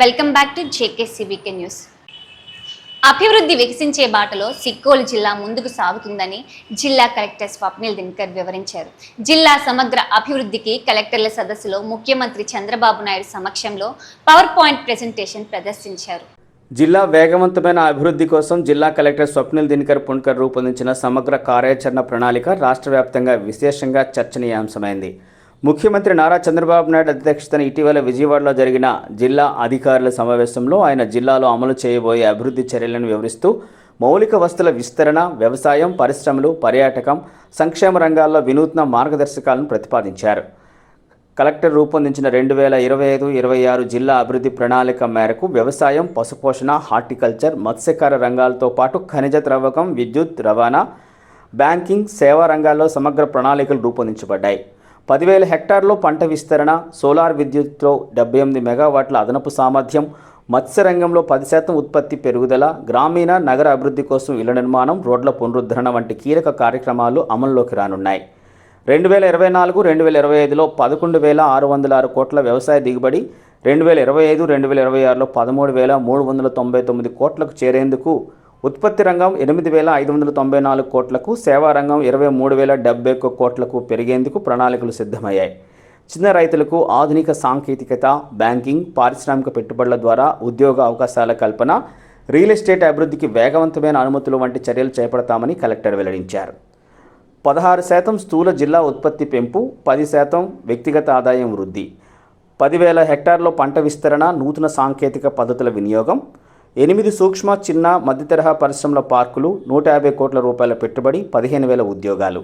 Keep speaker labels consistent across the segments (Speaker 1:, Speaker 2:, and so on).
Speaker 1: Welcome back to JKCBK news అభివృద్ధి వికసించే బాటలో సిక్కోలు జిల్లా ముందుకు సాగుతుందని జిల్లా కలెక్టర్ స్వప్నిల్ దినకర్ వివరించారు. జిల్లా సమగ్ర అభివృద్ధికి కలెక్టర్ల సదస్సులో ముఖ్యమంత్రి చంద్రబాబు నాయుడు సమక్షంలో పవర్ పాయింట్ ప్రెజెంటేషన్ ప్రదర్శించారు.
Speaker 2: జిల్లా వేగవంతమైన అభివృద్ధి కోసం జిల్లా కలెక్టర్ స్వప్నిల్ దినకర్ పుణ్కర్ రూపొందించిన సమగ్ర కార్యాచరణ ప్రణాళిక రాష్ట్ర వ్యాప్తంగా విశేషంగా చర్చనీయాంశమైంది. ముఖ్యమంత్రి నారా చంద్రబాబు నాయుడు అధ్యక్షతన ఇటీవల విజయవాడలో జరిగిన జిల్లా అధికారుల సమావేశంలో ఆయన జిల్లాలో అమలు చేయబోయే అభివృద్ధి చర్యలను వివరిస్తూ మౌలిక వస్తుల విస్తరణ వ్యవసాయం పరిశ్రమలు పర్యాటకం సంక్షేమ రంగాల్లో వినూత్న మార్గదర్శకాలను ప్రతిపాదించారు. కలెక్టర్ రూపొందించిన రెండు వేల ఇరవై ఐదు ఇరవై ఆరు జిల్లా అభివృద్ధి ప్రణాళిక మేరకు వ్యవసాయం పశుపోషణ హార్టికల్చర్ మత్స్యకార రంగాలతో పాటు ఖనిజ త్రవ్వకం విద్యుత్ రవాణా బ్యాంకింగ్ సేవా రంగాల్లో సమగ్ర ప్రణాళికలు రూపొందించబడ్డాయి. పదివేల హెక్టార్లో పంట విస్తరణ సోలార్ విద్యుత్లో డెబ్బై ఎనిమిది మెగావాట్ల అదనపు సామర్థ్యం మత్స్య రంగంలో పది శాతం ఉత్పత్తి పెరుగుదల గ్రామీణ నగర అభివృద్ధి కోసం ఇళ్ళ నిర్మాణం రోడ్ల పునరుద్ధరణ వంటి కీలక కార్యక్రమాలు అమల్లోకి రానున్నాయి. రెండు వేల ఇరవై నాలుగు రెండు వేల ఇరవై ఐదులో పదకొండు వేల ఆరు వందల ఆరు కోట్ల వ్యవసాయ దిగుబడి రెండు వేల ఇరవై ఐదు రెండు వేల ఇరవై ఆరులో పదమూడు వేల మూడు వందల తొంభై తొమ్మిది కోట్లకు చేరేందుకు ఉత్పత్తి రంగం ఎనిమిది వేల ఐదు వందల తొంభై నాలుగు కోట్లకు సేవా రంగం ఇరవై మూడు వేల డెబ్బై ఒక్క కోట్లకు పెరిగేందుకు ప్రణాళికలు సిద్ధమయ్యాయి. చిన్న రైతులకు ఆధునిక సాంకేతికత బ్యాంకింగ్ పారిశ్రామిక పెట్టుబడుల ద్వారా ఉద్యోగ అవకాశాల కల్పన రియల్ ఎస్టేట్ అభివృద్ధికి వేగవంతమైన అనుమతులు వంటి చర్యలు చేపడతామని కలెక్టర్ వెల్లడించారు. పదహారు శాతం స్థూల జిల్లా ఉత్పత్తి పెంపు పది శాతం వ్యక్తిగత ఆదాయం వృద్ధి. పదివేల హెక్టార్లో పంట విస్తరణ నూతన సాంకేతిక పద్ధతుల వినియోగం ఎనిమిది సూక్ష్మ చిన్న మధ్యతరహా పరిశ్రమల పార్కులు నూట యాభై కోట్ల రూపాయల పెట్టుబడి పదిహేను వేల ఉద్యోగాలు.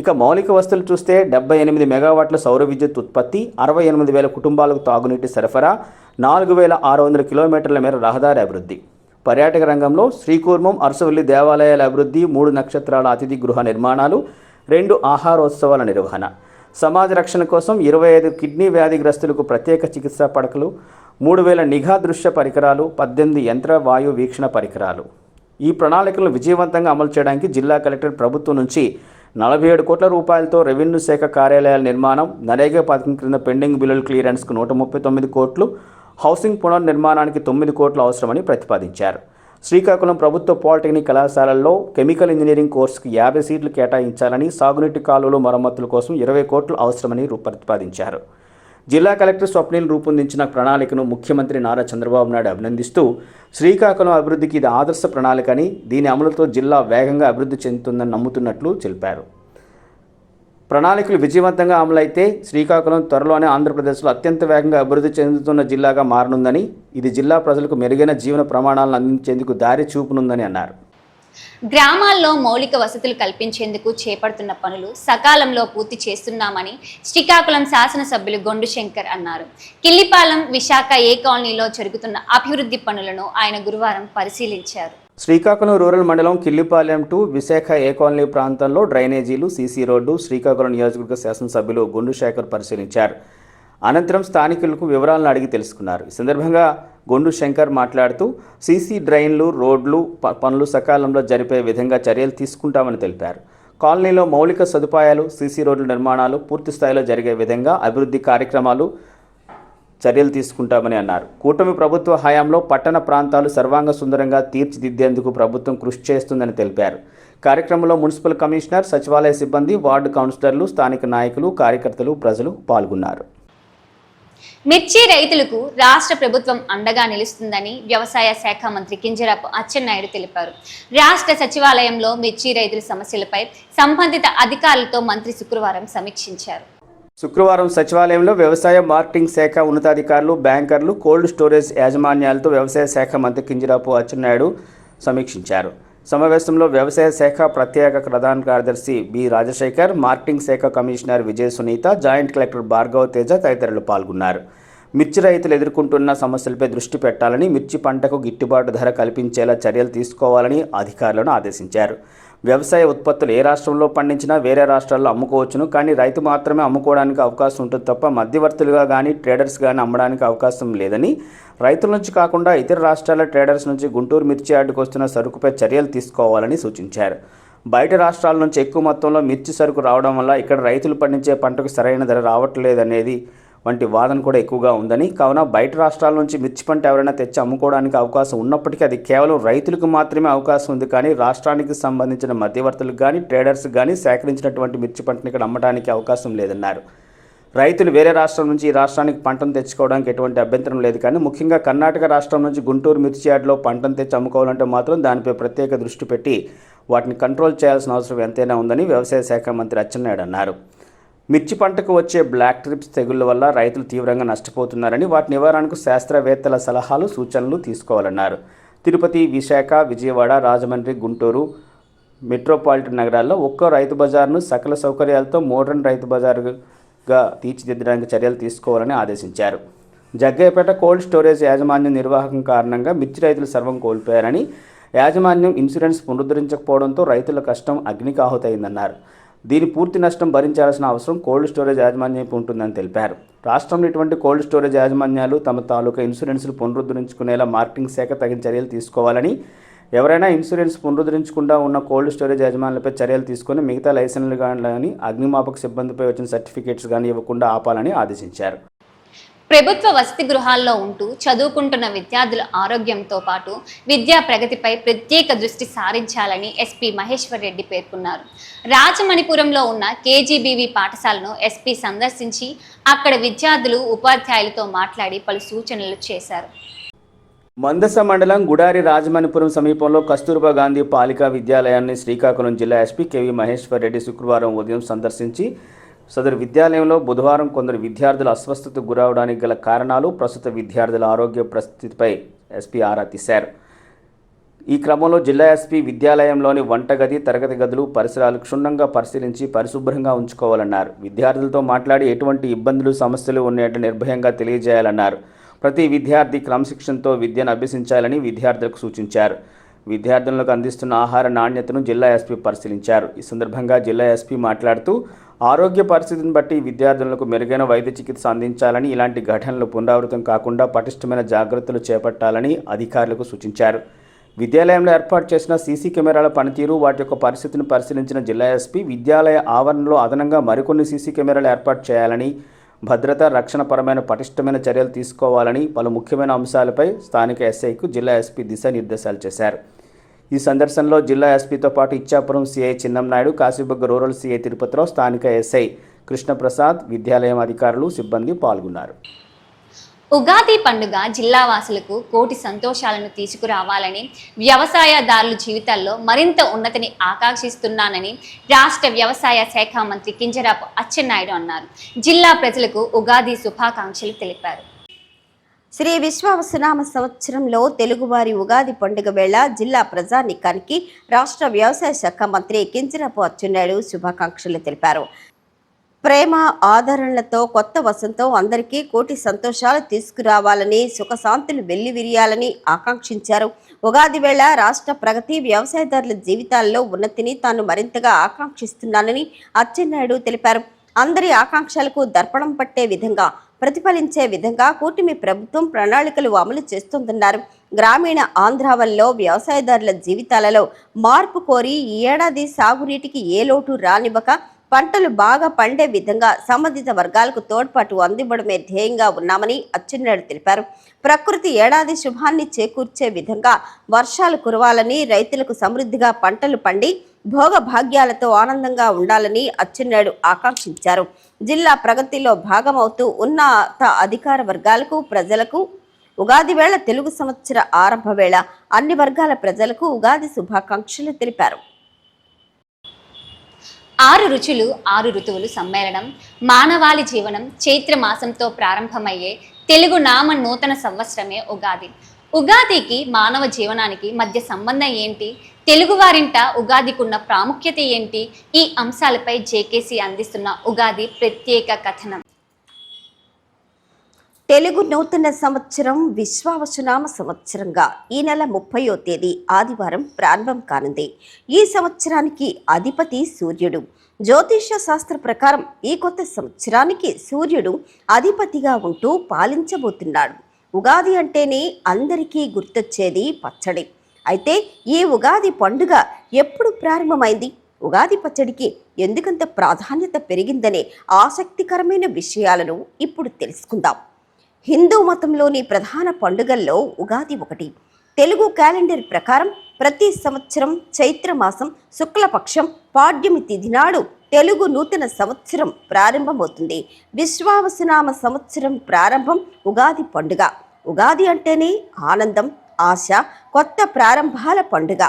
Speaker 2: ఇక మౌలిక వస్తువులు చూస్తే డెబ్బై ఎనిమిది మెగావాట్ల సౌర విద్యుత్ ఉత్పత్తి అరవై ఎనిమిది వేల కుటుంబాలకు తాగునీటి సరఫరా నాలుగు వేల ఆరు వందల కిలోమీటర్ల మేర రహదారి అభివృద్ధి. పర్యాటక రంగంలో శ్రీకూర్మం అరసవల్లి దేవాలయాల అభివృద్ధి మూడు నక్షత్రాల అతిథి గృహ నిర్మాణాలు రెండు ఆహారోత్సవాల నిర్వహణ. సమాజ రక్షణ కోసం ఇరవై ఐదు కిడ్నీ వ్యాధిగ్రస్తులకు ప్రత్యేక చికిత్సా పడకలు మూడు వేల నిఘా దృశ్య పరికరాలు పద్దెనిమిది యంత్ర వాయు వీక్షణ పరికరాలు. ఈ ప్రణాళికలను విజయవంతంగా అమలు చేయడానికి జిల్లా కలెక్టర్ ప్రభుత్వం నుంచి నలభై ఏడు కోట్ల రూపాయలతో రెవెన్యూ శాఖ కార్యాలయాల నిర్మాణం నరేగా పథకం క్రింద పెండింగ్ బిల్లుల క్లియరెన్స్కు నూట ముప్పై తొమ్మిది కోట్లు హౌసింగ్ పునర్నిర్మాణానికి తొమ్మిది కోట్లు అవసరమని ప్రతిపాదించారు. శ్రీకాకుళం ప్రభుత్వ పాలిటెక్నిక్ కళాశాలల్లో కెమికల్ ఇంజనీరింగ్ కోర్సుకు యాభై సీట్లు కేటాయించాలని సాగునీటి కాలువలు మరమ్మతుల కోసం ఇరవై కోట్లు అవసరమని రూ- ప్రతిపాదించారు. జిల్లా కలెక్టర్ స్వప్నిల్ రూపొందించిన ప్రణాళికను ముఖ్యమంత్రి నారా చంద్రబాబు నాయుడు అభినందిస్తూ శ్రీకాకుళం అభివృద్ధికి ఇది ఆదర్శ ప్రణాళిక అని దీని అమలుతో జిల్లా వేగంగా అభివృద్ధి చెందుతుందని నమ్ముతున్నట్లు తెలిపారు. ప్రణాళికలు విజయవంతంగా అమలైతే శ్రీకాకుళం త్వరలోనే ఆంధ్రప్రదేశ్లో అత్యంత వేగంగా అభివృద్ధి చెందుతున్న జిల్లాగా మారనుందని ఇది జిల్లా ప్రజలకు మెరుగైన జీవన ప్రమాణాలను అందించేందుకు దారి చూపునుందని అన్నారు.
Speaker 1: గ్రామాల్లో మౌలిక వసతులు కల్పించేందుకు చేపడుతున్న పనులు సకాలంలో పూర్తి చేస్తున్నామని శ్రీకాకుళం శాసనసభ్యులు గొండు శంకర్ అన్నారు. కిల్లిపాలెం విశాఖ ఏ కాలనీలో జరుగుతున్న అభివృద్ధి పనులను ఆయన గురువారం పరిశీలించారు.
Speaker 2: శ్రీకాకుళం రూరల్ మండలం Killipalem to Visakha A colony ప్రాంతంలో డ్రైనేజీలు సీసీ రోడ్డు శ్రీకాకుళం నియోజకవర్గ శాసనసభ్యులు గుండు శేఖర్ పరిశీలించారు. అనంతరం స్థానికులకు వివరాలను అడిగి తెలుసుకున్నారు. ఈ సందర్భంగా గొండు శంకర్ మాట్లాడుతూ సీసీ డ్రైన్లు రోడ్లు ప- పనులు సకాలంలో జరిపే విధంగా చర్యలు తీసుకుంటామని తెలిపారు. కాలనీలో మౌలిక సదుపాయాలు సీసీ రోడ్ల నిర్మాణాలు పూర్తి స్థాయిలో జరిగే విధంగా అభివృద్ధి కార్యక్రమాలు చర్యలు తీసుకుంటామని అన్నారు. కూటమి ప్రభుత్వ హయాంలో పట్టణ ప్రాంతాలు సర్వాంగ సుందరంగా తీర్చిదిద్దేందుకు ప్రభుత్వం కృషి చేస్తుందని తెలిపారు. కార్యక్రమంలో మున్సిపల్ కమిషనర్ సచివాలయ సిబ్బంది వార్డు కౌన్సిలర్లు స్థానిక నాయకులు కార్యకర్తలు ప్రజలు పాల్గొన్నారు.
Speaker 1: మిర్చి రైతులకు రాష్ట్ర ప్రభుత్వం అండగా నిలుస్తుందని వ్యవసాయ శాఖ మంత్రి కింజరాపు అచ్చెన్నాయుడు తెలిపారు. రాష్ట్ర సచివాలయంలో మిర్చి రైతుల సమస్యలపై సంబంధిత అధికారులతో మంత్రి శుక్రవారం సమీక్షించారు.
Speaker 2: శుక్రవారం సచివాలయంలో వ్యవసాయ మార్కెటింగ్ శాఖ ఉన్నతాధికారులు బ్యాంకర్లు కోల్డ్ స్టోరేజ్ యాజమాన్యాలతో వ్యవసాయ శాఖ మంత్రి కింజరాపు అచ్చెన్నాయుడు సమీక్షించారు. సమావేశంలో వ్యవసాయ శాఖ ప్రత్యేక ప్రధాన కార్యదర్శి బి రాజశేఖర్ మార్కెటింగ్ శాఖ commissioner Vijaya Sunitha joint collector Bhargav Teja తదితరులు పాల్గొన్నారు. మిర్చి రైతులు ఎదుర్కొంటున్న సమస్యలపై దృష్టి పెట్టాలని మిర్చి పంటకు గిట్టుబాటు ధర కల్పించేలా చర్యలు తీసుకోవాలని అధికారులను ఆదేశించారు. వ్యవసాయ ఉత్పత్తులు ఏ రాష్ట్రంలో పండించినా వేరే రాష్ట్రాల్లో అమ్ముకోవచ్చును. కానీ రైతు మాత్రమే అమ్ముకోవడానికి అవకాశం ఉంటుంది తప్ప మధ్యవర్తులుగా కానీ ట్రేడర్స్ కానీ అమ్మడానికి అవకాశం లేదని. రైతుల నుంచి కాకుండా ఇతర రాష్ట్రాల ట్రేడర్స్ నుంచి గుంటూరు మిర్చి యార్డుకు వస్తున్న సరుకుపై చర్యలు తీసుకోవాలని సూచించారు. బయట రాష్ట్రాల నుంచి ఎక్కువ మొత్తంలో మిర్చి సరుకు రావడం వల్ల ఇక్కడ రైతులు పండించే పంటకు సరైన ధర రావట్లేదనేది వంటి వాదన కూడా ఎక్కువగా ఉందని. కావున బయట రాష్ట్రాల నుంచి మిర్చి పంట ఎవరైనా తెచ్చి అమ్ముకోవడానికి అవకాశం ఉన్నప్పటికీ అది కేవలం రైతులకు మాత్రమే అవకాశం ఉంది. కానీ రాష్ట్రానికి సంబంధించిన మధ్యవర్తులకు కానీ ట్రేడర్స్ కానీ సేకరించినటువంటి మిర్చి పంటని ఇక్కడ అమ్మడానికి అవకాశం లేదన్నారు. రైతులు వేరే రాష్ట్రం నుంచి ఈ రాష్ట్రానికి పంటను తెచ్చుకోవడానికి ఎటువంటి అభ్యంతరం లేదు. కానీ ముఖ్యంగా కర్ణాటక రాష్ట్రం నుంచి గుంటూరు మిర్చి యార్డ్లో పంటను తెచ్చి అమ్ముకోవాలంటే మాత్రం దానిపై ప్రత్యేక దృష్టి పెట్టి వాటిని కంట్రోల్ చేయాల్సిన అవసరం ఎంతైనా ఉందని వ్యవసాయ శాఖ మంత్రి అచ్చెన్నాయుడు అన్నారు. మిర్చి పంటకు వచ్చే బ్లాక్ ట్రిప్స్ తెగుళ్ళ వల్ల రైతులు తీవ్రంగా నష్టపోతున్నారని వాటి నివారణకు శాస్త్రవేత్తల సలహాలు సూచనలు తీసుకోవాలన్నారు. తిరుపతి విశాఖ విజయవాడ రాజమండ్రి గుంటూరు మెట్రోపాలిటన్ నగరాల్లో ఒక్కో రైతు బజార్ను సకల సౌకర్యాలతో మోడర్న్ రైతు బజారుగా తీర్చిదిద్దడానికి చర్యలు తీసుకోవాలని ఆదేశించారు. జగ్గయ్యపేట కోల్డ్ స్టోరేజ్ యాజమాన్యం నిర్వాహకం కారణంగా మిర్చి రైతులు సర్వం కోల్పోయారని యాజమాన్యం ఇన్సూరెన్స్ పునరుద్ధరించకపోవడంతో రైతుల కష్టం అగ్నికాహుతైందన్నారు దీని పూర్తి నష్టం భరించాల్సిన అవసరం కోల్డ్ స్టోరేజ్ యాజమాన్యంపై ఉంటుందని తెలిపారు. రాష్ట్రంలో ఇటువంటి కోల్డ్ స్టోరేజ్ యాజమాన్యాలు తమ తాలూకా ఇన్సూరెన్స్లు పునరుద్ధరించుకునేలా మార్కెటింగ్ శాఖ తగిన చర్యలు తీసుకోవాలని ఎవరైనా ఇన్సూరెన్స్ పునరుద్ధరించకుండా ఉన్న కోల్డ్ స్టోరేజ్ యాజమాన్యాలపై చర్యలు తీసుకొని మిగతా లైసెన్సులు కానీ అగ్నిమాపక సిబ్బందిపై వచ్చిన సర్టిఫికేట్స్ కానీ ఇవ్వకుండా ఆపాలని ఆదేశించారు.
Speaker 1: ప్రభుత్వ వసతి గృహాల్లో ఉంటూ చదువుకుంటున్న విద్యార్థుల ఆరోగ్యంతో పాటు విద్యా ప్రగతిపై ప్రత్యేక దృష్టి సారించాలని ఎస్పీ మహేశ్వర్ రెడ్డి పేర్కొన్నారు. రాజమణిపురంలో ఉన్న కేజీబీవీ పాఠశాలను ఎస్పీ సందర్శించి అక్కడ విద్యార్థులు ఉపాధ్యాయులతో మాట్లాడి పలు సూచనలు చేశారు.
Speaker 2: మందస మండలం గుడారి రాజమణిపురం సమీపంలో కస్తూర్బా గాంధీ పాలికా విద్యాలయాన్ని శ్రీకాకుళం జిల్లా ఎస్పీ కేవీ మహేశ్వర్ రెడ్డి శుక్రవారం ఉదయం సందర్శించి సదరు విద్యాలయంలో బుధవారం కొందరు విద్యార్థులు అస్వస్థతకు గురవడానికి గల కారణాలు ప్రస్తుత విద్యార్థుల ఆరోగ్య పరిస్థితిపై ఎస్పీ ఆరా తీశారు. ఈ క్రమంలో జిల్లా ఎస్పీ విద్యాలయంలోని వంటగది తరగతి గదులు పరిసరాలు క్షుణ్ణంగా పరిశీలించి పరిశుభ్రంగా ఉంచుకోవాలన్నారు. విద్యార్థులతో మాట్లాడి ఎటువంటి ఇబ్బందులు సమస్యలు ఉన్నట్టు నిర్భయంగా తెలియజేయాలన్నారు. ప్రతి విద్యార్థి క్రమశిక్షణతో విద్యను అభ్యసించాలని విద్యార్థులకు సూచించారు. విద్యార్థులకు అందిస్తున్న ఆహార నాణ్యతను జిల్లా ఎస్పీ పరిశీలించారు. ఈ సందర్భంగా జిల్లా ఎస్పీ మాట్లాడుతూ ఆరోగ్య పరిస్థితిని బట్టి విద్యార్థులకు మెరుగైన వైద్య చికిత్స అందించాలని ఇలాంటి ఘటనలు పునరావృతం కాకుండా పటిష్టమైన జాగ్రత్తలు చేపట్టాలని అధికారులకు సూచించారు. విద్యాలయంలో ఏర్పాటు చేసిన సీసీ కెమెరాల పనితీరు వాటి యొక్క పరిస్థితిని పరిశీలించిన జిల్లా ఎస్పీ విద్యాలయ ఆవరణలో అదనంగా మరికొన్ని సీసీ కెమెరాలు ఏర్పాటు చేయాలని భద్రత రక్షణపరమైన పటిష్టమైన చర్యలు తీసుకోవాలని పలు ముఖ్యమైన అంశాలపై స్థానిక ఎస్ఐకు జిల్లా ఎస్పీ దిశానిర్దేశాలు చేశారు. ఈ సందర్శనలో జిల్లా ఎస్పీతో పాటు Ichchapuram CI Chinnam Naidu Kasibugga rural CI Tirupati Rao స్థానిక ఎస్ఐ కృష్ణప్రసాద్ విద్యాలయం అధికారులు సిబ్బంది పాల్గొన్నారు.
Speaker 1: ఉగాది పండుగ జిల్లా వాసులకు కోటి సంతోషాలను తీసుకురావాలని వ్యవసాయదారుల జీవితాల్లో మరింత ఉన్నతిని ఆకాంక్షిస్తున్నానని రాష్ట్ర వ్యవసాయ శాఖ మంత్రి కింజరాపు అచ్చెన్నాయుడు అన్నారు. జిల్లా ప్రజలకు ఉగాది శుభాకాంక్షలు తెలిపారు.
Speaker 3: శ్రీ విశ్వావసనామ సంవత్సరంలో తెలుగువారి ఉగాది పండుగ వేళ జిల్లా ప్రజానికానికి రాష్ట్ర వ్యవసాయ శాఖ మంత్రి కింజరాపు అచ్చెన్నాయుడు శుభాకాంక్షలు తెలిపారు. ప్రేమ ఆదరణలతో కొత్త వసంతం అందరికీ కోటి సంతోషాలు తీసుకురావాలని సుఖశాంతులు వెల్లివిరియాలని ఆకాంక్షించారు. ఉగాది వేళ రాష్ట్ర ప్రగతి వ్యవసాయదారుల జీవితాల్లో ఉన్నతిని తాను మరింతగా ఆకాంక్షిస్తున్నానని అచ్చెన్నాయుడు తెలిపారు. అందరి ఆకాంక్షలకు దర్పణం పట్టే విధంగా ప్రతిఫలించే విధంగా కూటమి ప్రభుత్వం ప్రణాళికలు అమలు చేస్తుందన్నారు. గ్రామీణ ఆంధ్రావల్లో వ్యవసాయదారుల జీవితాలలో మార్పు కోరి ఈ ఏడాది సాగునీటికి ఏ లోటు రానివ్వక పంటలు బాగా పండే విధంగా సంబంధిత వర్గాలకు తోడ్పాటు అందివ్వడమే ధ్యేయంగా ఉన్నామని అచ్చెన్నాయుడు తెలిపారు. ప్రకృతి ఏడాది శుభాన్ని చేకూర్చే విధంగా వర్షాలు కురవాలని రైతులకు సమృద్ధిగా పంటలు పండి భోగ భాగ్యాలతో ఆనందంగా ఉండాలని అచ్చెన్నాయుడు ఆకాంక్షించారు. జిల్లా ప్రగతిలో భాగమవుతూ ఉన్నత అధికార వర్గాలకు ప్రజలకు ఉగాది వేళ తెలుగు సంవత్సర ఆరంభ వేళ అన్ని వర్గాల ప్రజలకు ఉగాది శుభాకాంక్షలు తెలిపారు.
Speaker 1: ఆరు రుచులు ఆరు ఋతువులు సమ్మేళనం మానవాళి జీవనం చైత్ర మాసంతో ప్రారంభమయ్యే తెలుగు నామ నూతన సంవత్సరమే ఉగాది. ఉగాదికి మానవ జీవనానికి మధ్య సంబంధం ఏంటి? తెలుగువారింట ఉగాదికున్న ప్రాముఖ్యత ఏంటి? ఈ అంశాలపై జేకేసి అందిస్తున్న ఉగాది ప్రత్యేక కథనం.
Speaker 3: తెలుగు నూతన సంవత్సరం విశ్వావసునామ సంవత్సరంగా ఈ నెల ముప్పయో తేదీ ఆదివారం ప్రారంభం కానుంది. ఈ సంవత్సరానికి అధిపతి సూర్యుడు. జ్యోతిష్య శాస్త్ర ప్రకారం ఈ కొత్త సంవత్సరానికి సూర్యుడు అధిపతిగా ఉంటూ పాలించబోతున్నాడు. ఉగాది అంటేనే అందరికీ గుర్తొచ్చేది పచ్చడి. అయితే ఈ ఉగాది పండుగ ఎప్పుడు ప్రారంభమైంది? ఉగాది పచ్చడికి ఎందుకంత ప్రాధాన్యత పెరిగిందనే ఆసక్తికరమైన విషయాలను ఇప్పుడు తెలుసుకుందాం. హిందూ మతంలోని ప్రధాన పండుగల్లో ఉగాది ఒకటి. తెలుగు క్యాలెండర్ ప్రకారం ప్రతి సంవత్సరం చైత్రమాసం శుక్లపక్షం పాడ్యమి తిథి నాడు తెలుగు నూతన సంవత్సరం ప్రారంభమవుతుంది. విశ్వావసనామ సంవత్సరం ప్రారంభం ఉగాది పండుగ. ఉగాది అంటేనే ఆనందం ఆశ కొత్త ప్రారంభాల పండుగ.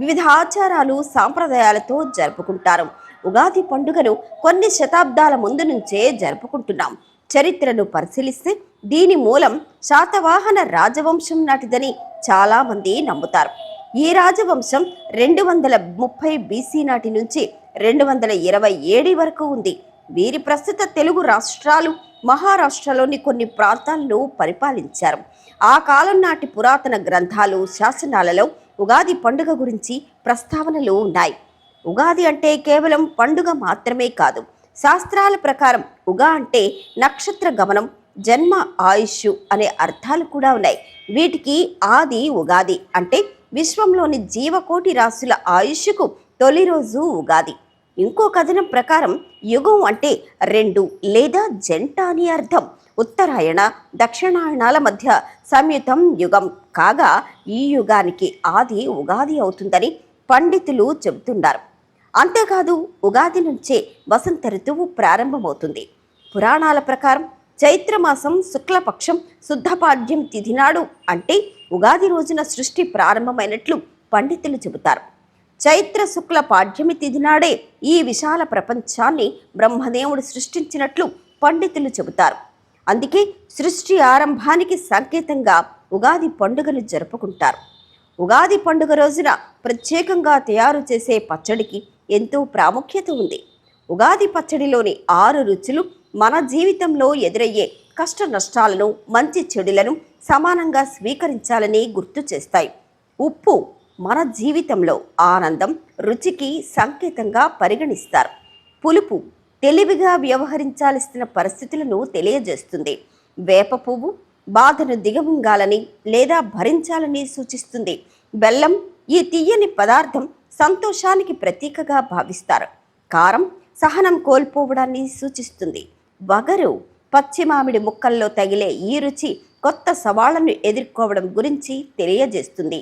Speaker 3: వివిధ ఆచారాలు సాంప్రదాయాలతో జరుపుకుంటారు. ఉగాది పండుగను కొన్ని శతాబ్దాల ముందు నుంచే జరుపుకుంటున్నాం. చరిత్రను పరిశీలిస్తే దీని మూలం శాతవాహన రాజవంశం నాటిదని చాలామంది నమ్ముతారు. ఈ రాజవంశం రెండు వందల ముప్పై బీసీ నాటి నుంచి రెండు వందల ఇరవై ఏడు వరకు ఉంది. వీరి ప్రస్తుత తెలుగు రాష్ట్రాలు మహారాష్ట్రలోని కొన్ని ప్రాంతాలను పరిపాలించారు. ఆ కాలం నాటి పురాతన గ్రంథాలు శాసనాలలో ఉగాది పండుగ గురించి ప్రస్తావనలు ఉన్నాయి. ఉగాది అంటే కేవలం పండుగ మాత్రమే కాదు. శాస్త్రాల ప్రకారం ఉగా అంటే నక్షత్ర గమనం జన్మ ఆయుష్ అనే అర్థాలు కూడా ఉన్నాయి. వీటికి ఆది ఉగాది అంటే విశ్వంలోని జీవకోటి రాశుల ఆయుష్కు తొలి రోజు ఉగాది. ఇంకో కథనం ప్రకారం యుగం అంటే రెండు లేదా జంట అని అర్థం. ఉత్తరాయణ దక్షిణాయనాల మధ్య సంయుతం యుగం. కాగా ఈ యుగానికి ఆది ఉగాది అవుతుందని పండితులు చెబుతున్నారు. అంతేకాదు ఉగాది నుంచే వసంత ఋతువు ప్రారంభమవుతుంది. పురాణాల ప్రకారం చైత్రమాసం శుక్లపక్షం శుద్ధపాడ్యం తిథి నాడు అంటే ఉగాది రోజున సృష్టి ప్రారంభమైనట్లు పండితులు చెబుతారు. చైత్ర శుక్ల పాడ్యమి తిథి నాడే ఈ విశాల ప్రపంచాన్ని బ్రహ్మదేవుడు సృష్టించినట్లు పండితులు చెబుతారు. అందుకే సృష్టి ఆరంభానికి సంకేతంగా ఉగాది పండుగను జరుపుకుంటారు. ఉగాది పండుగ రోజున ప్రత్యేకంగా తయారు చేసే పచ్చడికి ఎంతో ప్రాముఖ్యత ఉంది. ఉగాది పచ్చడిలోని ఆరు రుచులు మన జీవితంలో ఎదురయ్యే కష్ట నష్టాలను మంచి చెడులను సమానంగా స్వీకరించాలని గుర్తు చేస్తాయి. ఉప్పు మన జీవితంలో ఆనందం రుచికి సంకేతంగా పరిగణిస్తారు. పులుపు తెలివిగా వ్యవహరించాల్సిన పరిస్థితులను తెలియజేస్తుంది. వేప పువ్వు బాధను దిగమింగాలని లేదా భరించాలని సూచిస్తుంది. బెల్లం ఈ తీయని పదార్థం సంతోషానికి ప్రతీకగా భావిస్తారు. కారం సహనం కోల్పోవడాన్ని సూచిస్తుంది. వగరు పచ్చి మామిడి ముక్కల్లో తగిలే ఈ రుచి కొత్త సవాళ్ళను ఎదుర్కోవడం గురించి తెలియజేస్తుంది.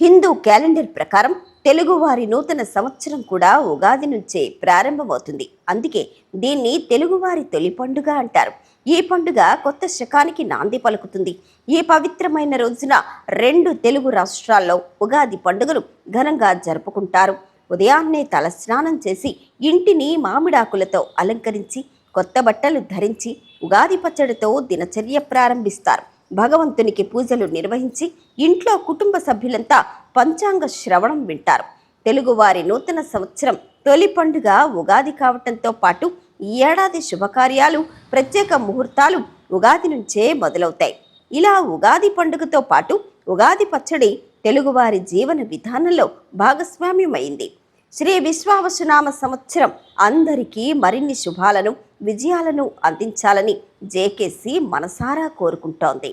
Speaker 3: హిందూ క్యాలెండర్ ప్రకారం తెలుగువారి నూతన సంవత్సరం కూడా ఉగాది నుంచే ప్రారంభమవుతుంది. అందుకే దీన్ని తెలుగువారి తొలి పండుగ అంటారు. ఈ పండుగ కొత్త శకానికి నాంది పలుకుతుంది. ఈ పవిత్రమైన రోజున రెండు తెలుగు రాష్ట్రాల్లో ఉగాది పండుగను ఘనంగా జరుపుకుంటారు. ఉదయాన్నే తలస్నానం చేసి ఇంటిని మామిడాకులతో అలంకరించి కొత్త బట్టలు ధరించి ఉగాది పచ్చడితో దినచర్య ప్రారంభిస్తారు. భగవంతునికి పూజలు నిర్వహించి ఇంట్లో కుటుంబ సభ్యులంతా పంచాంగ శ్రవణం వింటారు. తెలుగువారి నూతన సంవత్సరం తొలి పండుగ ఉగాది కావటంతో పాటు ఈ ఏడాది శుభకార్యాలు ప్రత్యేక ముహూర్తాలు ఉగాది నుంచే మొదలవుతాయి. ఇలా ఉగాది పండుగతో పాటు ఉగాది పచ్చడి తెలుగువారి జీవన విధానంలో భాగస్వామ్యమైంది. శ్రీ విశ్వావసునామ సంవత్సరం అందరికీ మరిన్ని శుభాలను విజయాలను అందించాలని జేకేసి మనసారా కోరుకుంటోంది.